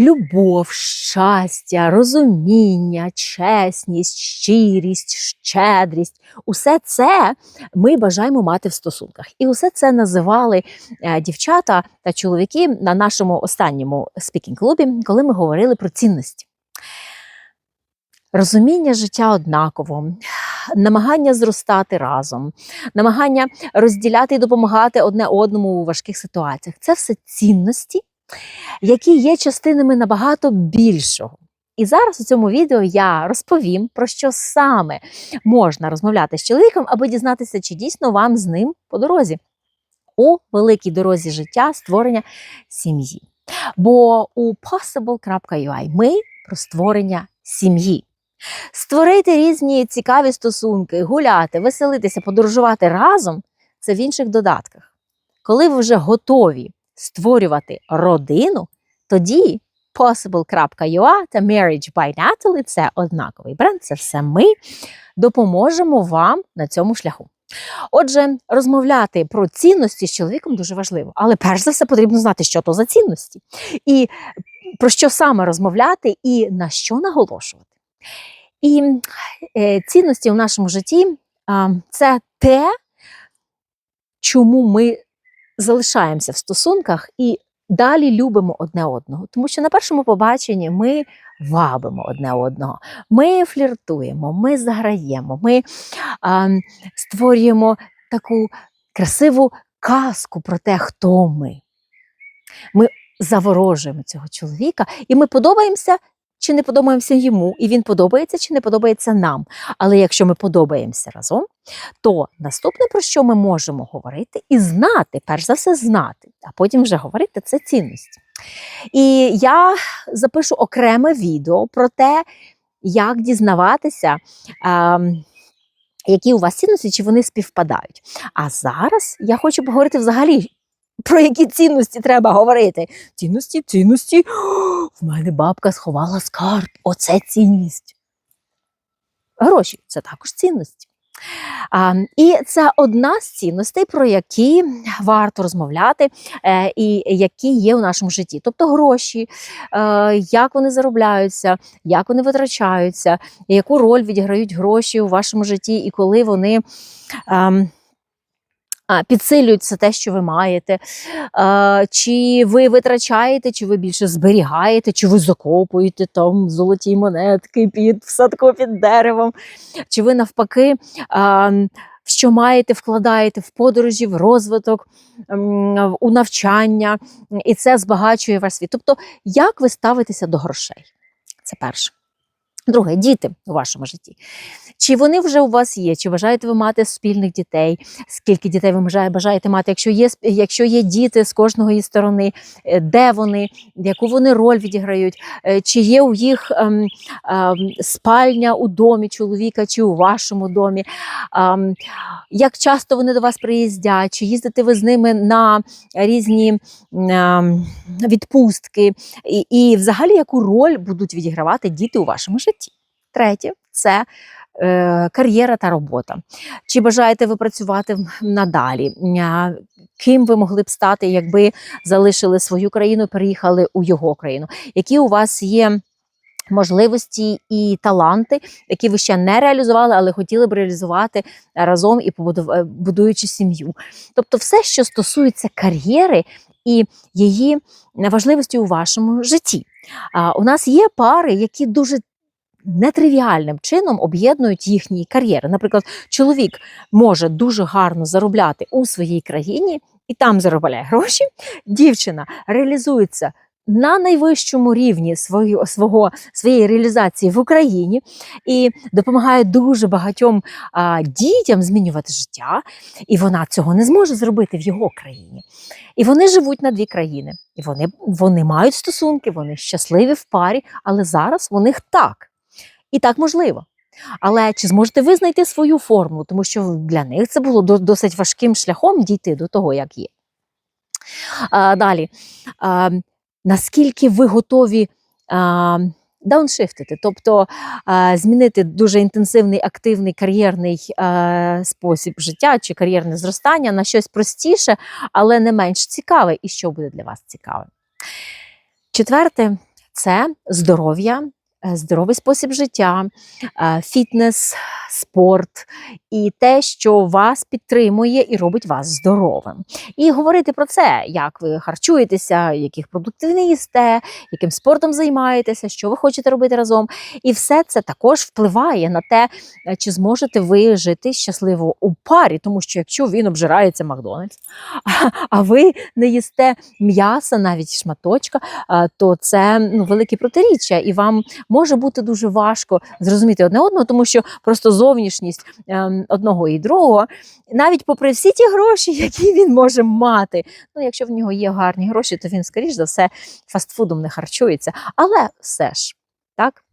любов, щастя, розуміння, чесність, щирість, щедрість усе це ми бажаємо мати в стосунках. І усе це називали е, дівчата та чоловіки на нашому останньому спікінг-клубі, коли ми говорили про цінності. Розуміння життя однаково, намагання зростати разом, намагання розділяти і допомагати одне одному у важких ситуаціях це все цінності, які є частинами набагато більшого. І зараз у цьому відео я розповім, про що саме можна розмовляти з чоловіком, аби дізнатися, чи дійсно вам з ним по дорозі у великій дорозі життя створення сім'ї. Бо у possible.ui ми про створення сім'ї. Створити різні цікаві стосунки, гуляти, веселитися, подорожувати разом це в інших додатках. Коли ви вже готові створювати родину, тоді possible.ua та Marriage by Natalie – це однаковий бренд, це все ми допоможемо вам на цьому шляху. Отже, розмовляти про цінності з чоловіком дуже важливо, але перш за все потрібно знати, що то за цінності, і про що саме розмовляти, і на що наголошувати. І е, цінності в нашому житті а, це те, чому ми залишаємося в стосунках і далі любимо одне одного. Тому що на першому побаченні ми вабимо одне одного, ми фліртуємо, ми заграємо, ми а, створюємо таку красиву казку про те, хто ми. Ми заворожуємо цього чоловіка, і ми подобаємося чи не подобаємося йому, і він подобається чи не подобається нам. Але якщо ми подобаємося разом, то наступне, про що ми можемо говорити, і знати, перш за все, знати, а потім вже говорити це цінності. І я запишу окреме відео про те, як дізнаватися. А, які у вас цінності, чи вони співпадають. А зараз я хочу поговорити взагалі, про які цінності треба говорити. Цінності, цінності. В мене бабка сховала скарб. Оце цінність. Гроші це також цінності. А, і це одна з цінностей, про які варто розмовляти, е, і які є у нашому житті. Тобто гроші, е, як вони заробляються, як вони витрачаються, яку роль відіграють гроші у вашому житті, і коли вони. Е, все те, що ви маєте, чи ви витрачаєте, чи ви більше зберігаєте, чи ви закопуєте там золоті монетки під в садку під деревом, чи ви навпаки. Що маєте, вкладаєте в подорожі, в розвиток, у навчання, і це збагачує ваш світ. Тобто, як ви ставитеся до грошей? Це перше. Друге, діти у вашому житті. Чи вони вже у вас є? Чи бажаєте ви мати спільних дітей? Скільки дітей ви бажаєте мати? Якщо є, якщо є діти з кожної сторони, е, де вони, яку вони роль відіграють? Е, Чи є у їх ем, ем, спальня у домі чоловіка, чи у вашому домі? Ем, як часто вони до вас приїздять? Чи їздите ви з ними на різні ем, відпустки? І, і взагалі, яку роль будуть відігравати діти у вашому житті? Третє це е, кар'єра та робота. Чи бажаєте ви працювати надалі? Ким ви могли б стати, якби залишили свою країну, переїхали у його країну? Які у вас є можливості і таланти, які ви ще не реалізували, але хотіли б реалізувати разом і е, будуючи сім'ю? Тобто, все, що стосується кар'єри і її важливості у вашому житті. У нас є пари, які дуже нетривіальним чином об'єднують їхні кар'єри. Наприклад, чоловік може дуже гарно заробляти у своїй країні і там заробляє гроші. Дівчина реалізується на найвищому рівні свої, свого, своєї реалізації в Україні і допомагає дуже багатьом а, дітям змінювати життя, і вона цього не зможе зробити в його країні. І вони живуть на дві країни, і вони, вони мають стосунки, вони щасливі в парі, але зараз у них так. І так можливо. Але чи зможете ви знайти свою формулу, тому що для них це було досить важким шляхом дійти до того, як є. А, далі, а, наскільки ви готові дауншифтити, тобто а, змінити дуже інтенсивний, активний кар'єрний а, спосіб життя чи кар'єрне зростання на щось простіше, але не менш цікаве, і що буде для вас цікавим. Четверте це здоров'я, здоровий спосіб життя, е, фітнес, спорт і те, що вас підтримує і робить вас здоровим. І говорити про це, як ви харчуєтеся, яких продуктів не їсте, яким спортом займаєтеся, що ви хочете робити разом. І все це також впливає на те, е, чи зможете ви жити щасливо у парі, тому що якщо він обжирається Макдональдс, а ви не їсте м'яса, навіть шматочка, то це ну, велике протиріччя, і вам може бути дуже важко зрозуміти одне одного, тому що просто зовнішність ем, одного і другого, навіть попри всі ті гроші, які він може мати. Ну, якщо в нього є гарні гроші, то він, скоріш за все, фастфудом не харчується. Але все ж, так?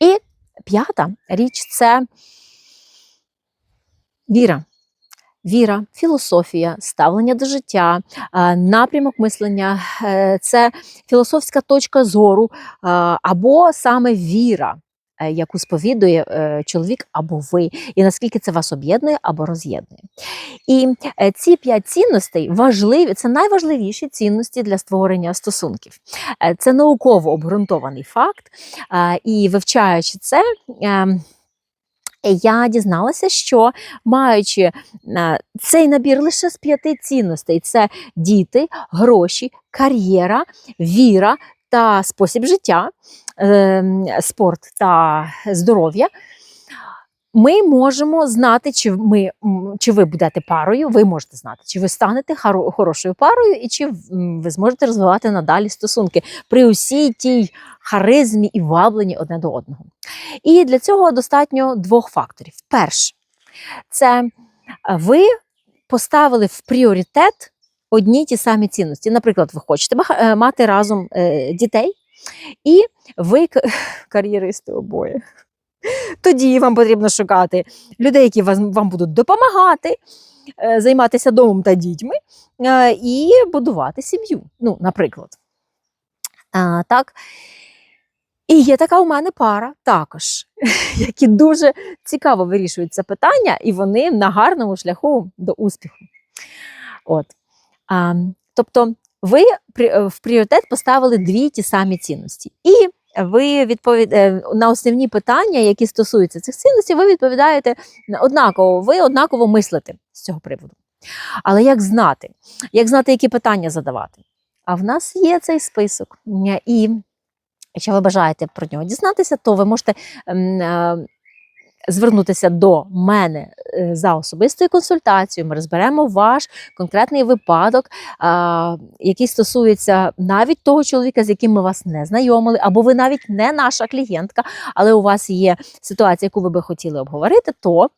І п'ята річ це віра. Віра, філософія, ставлення до життя, напрямок мислення е, це філософська точка зору, або саме віра, е, яку сповідує е, чоловік або ви, і наскільки це вас об'єднує або роз'єднує. І ці п'ять цінностей важливі, це найважливіші цінності для створення стосунків. Це науково обґрунтований факт, і вивчаючи це. Я дізналася, що маючи е, цей набір лише з п'яти цінностей: це діти, гроші, кар'єра, віра та спосіб життя, ем, спорт та здоров'я. Ми можемо знати, чи ми чи ви будете парою. Ви можете знати, чи ви станете хорошою парою, і чи ви зможете розвивати надалі стосунки при усій тій харизмі і вабленні одне до одного. І для цього достатньо двох факторів. Перше, це е, ви поставили в пріоритет одні ті самі цінності. Наприклад, ви хочете е, мати разом е, дітей, і ви кар'єристи обоє. Тоді вам потрібно шукати людей, які вам будуть допомагати, е, займатися домом та дітьми е, і будувати сім'ю. Ну, наприклад. А, так. І є така у мене пара також, які дуже цікаво вирішують це питання, і вони на гарному шляху до успіху. От. А, тобто, ви е, в пріоритет поставили дві ті самі цінності. І ви відповід... е, на основні питання, які стосуються цих цінностей, ви відповідаєте однаково, ви однаково мислите з цього приводу. Але як знати? Як знати, які питання задавати? А в нас є цей список. І якщо ви бажаєте про нього дізнатися, то ви можете ем, е, звернутися до мене е, за особистою консультацією. Ми розберемо ваш конкретний випадок, який стосується навіть того чоловіка, з яким ми вас не знайомили, або ви навіть не наша клієнтка, але у вас є ситуація, яку ви би хотіли обговорити, то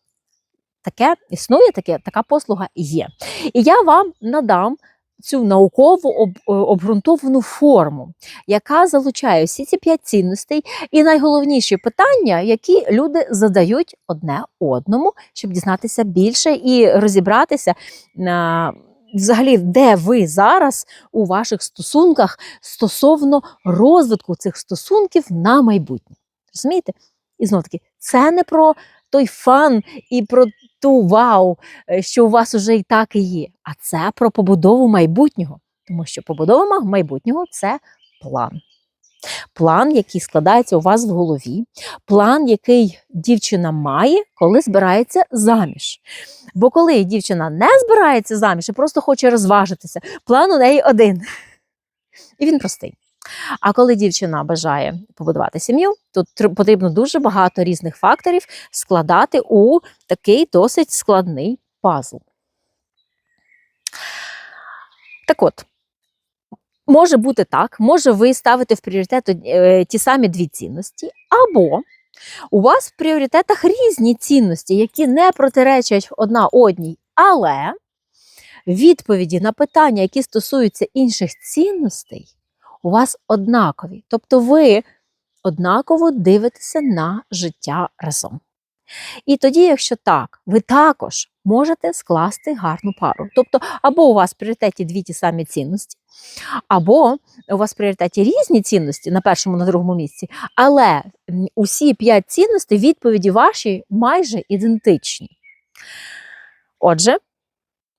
таке існує, таке, така послуга є. І я вам надам. Цю науково е, обґрунтовану форму, яка залучає всі ці п'ять цінностей, і найголовніші питання, які люди задають одне одному, щоб дізнатися більше і розібратися на взагалі, де ви зараз у ваших стосунках стосовно розвитку цих стосунків на майбутнє. Розумієте? І знов таки, це не про той фан і про ту вау, е, що у вас уже і так і є, а це про побудову майбутнього. Тому що побудова майбутнього це план. План, який складається у вас в голові, план, який дівчина має, коли збирається заміж. Бо коли дівчина не збирається заміж і просто хоче розважитися, план у неї один. І він простий. А коли дівчина бажає побудувати сім'ю, то потрібно дуже багато різних факторів складати у такий досить складний пазл. Так от, може бути так, може ви ставите в пріоритет е, ті самі дві цінності, або у вас в пріоритетах різні цінності, які не протиречать одна одній, але відповіді на питання, які стосуються інших цінностей, у вас однакові. Тобто ви однаково дивитеся на життя разом. І тоді, якщо так, ви також можете скласти гарну пару. Тобто, або у вас в пріоритеті дві ті самі цінності, або у вас в пріоритеті різні цінності на першому, на другому місці, але усі п'ять цінностей, відповіді ваші майже ідентичні. Отже,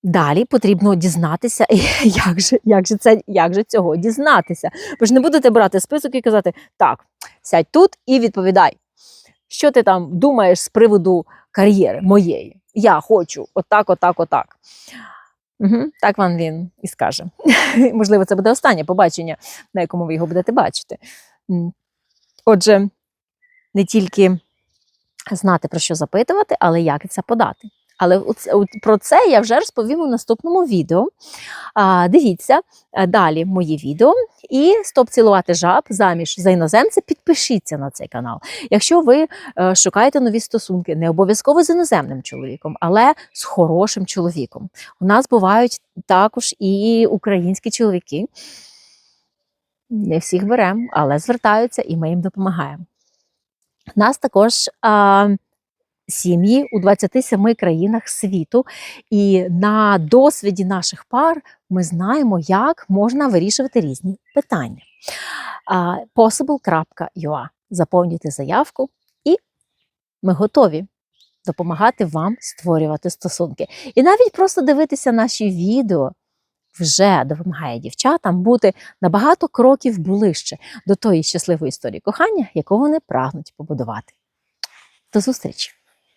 Далі потрібно дізнатися, як же, як, же це, як же цього дізнатися. Ви ж не будете брати список і казати: так, сядь тут і відповідай, що ти там думаєш з приводу кар'єри моєї. Я хочу отак, отак, отак. Угу, так вам він і скаже. Можливо, це буде останнє побачення, на якому ви його будете бачити. Отже, не тільки знати, про що запитувати, але як це подати. Але про це я вже розповім у наступному відео. Дивіться е, далі мої відео. І стоп цілувати жаб заміж за іноземця. Підпишіться на цей канал. Якщо ви е, шукаєте нові стосунки, не обов'язково з іноземним чоловіком, але з хорошим чоловіком. У нас бувають також і українські чоловіки. Не всіх беремо, але звертаються, і ми їм допомагаємо. Нас також сім'ї у 27 країнах світу, і на досвіді наших пар ми знаємо, як можна вирішувати різні питання. Possible.ua. Заповнюйте заявку, і ми готові допомагати вам створювати стосунки. І навіть просто дивитися наші відео вже допомагає дівчатам бути набагато кроків ближче до тої щасливої історії кохання, яку вони прагнуть побудувати. До зустрічі!